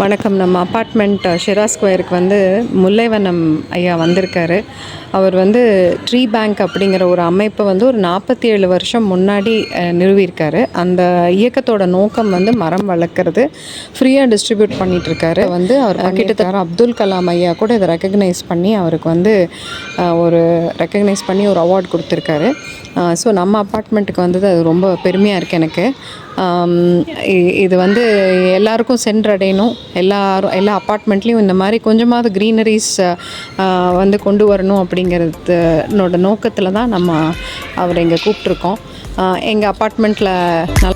வணக்கம். நம்ம அப்பார்ட்மெண்ட் ஷிரா ஸ்கொயருக்கு வந்து முல்லைவனம் ஐயா வந்திருக்காரு. அவர் வந்து ட்ரீ பேங்க் அப்படிங்கிற ஒரு அமைப்பை வந்து ஒரு நாற்பத்தி ஏழு வருஷம் முன்னாடி நிறுவியிருக்காரு. அந்த இயக்கத்தோட நோக்கம் வந்து மரம் வளர்க்குறது. ஃப்ரீயாக டிஸ்ட்ரிபியூட் பண்ணிட்டு இருக்காரு வந்து அவர் கிட்டத்தட்ட அப்துல் கலாம் ஐயா கூட இதை ரெக்கக்னைஸ் பண்ணி அவருக்கு வந்து ஒரு ரெக்கக்னைஸ் பண்ணி ஒரு அவார்ட் கொடுத்துருக்காரு. ஸோ நம்ம அப்பார்ட்மெண்ட்டுக்கு வந்தது அது ரொம்ப பெருமையாக இருக்குது எனக்கு. இது வந்து எல்லாருக்கும் சென்றடையணும். எல்லாரும் எல்லா அப்பார்ட்மெண்ட்லேயும் இந்த மாதிரி கொஞ்சமாவது க்ரீனரிஸ் வந்து கொண்டு வரணும் அப்படிங்கிறதுனோட நோக்கத்தில் தான் நம்ம அவரை இங்கே கூப்பிட்ருக்கோம் எங்கள் அப்பார்ட்மெண்ட்டில் நல்ல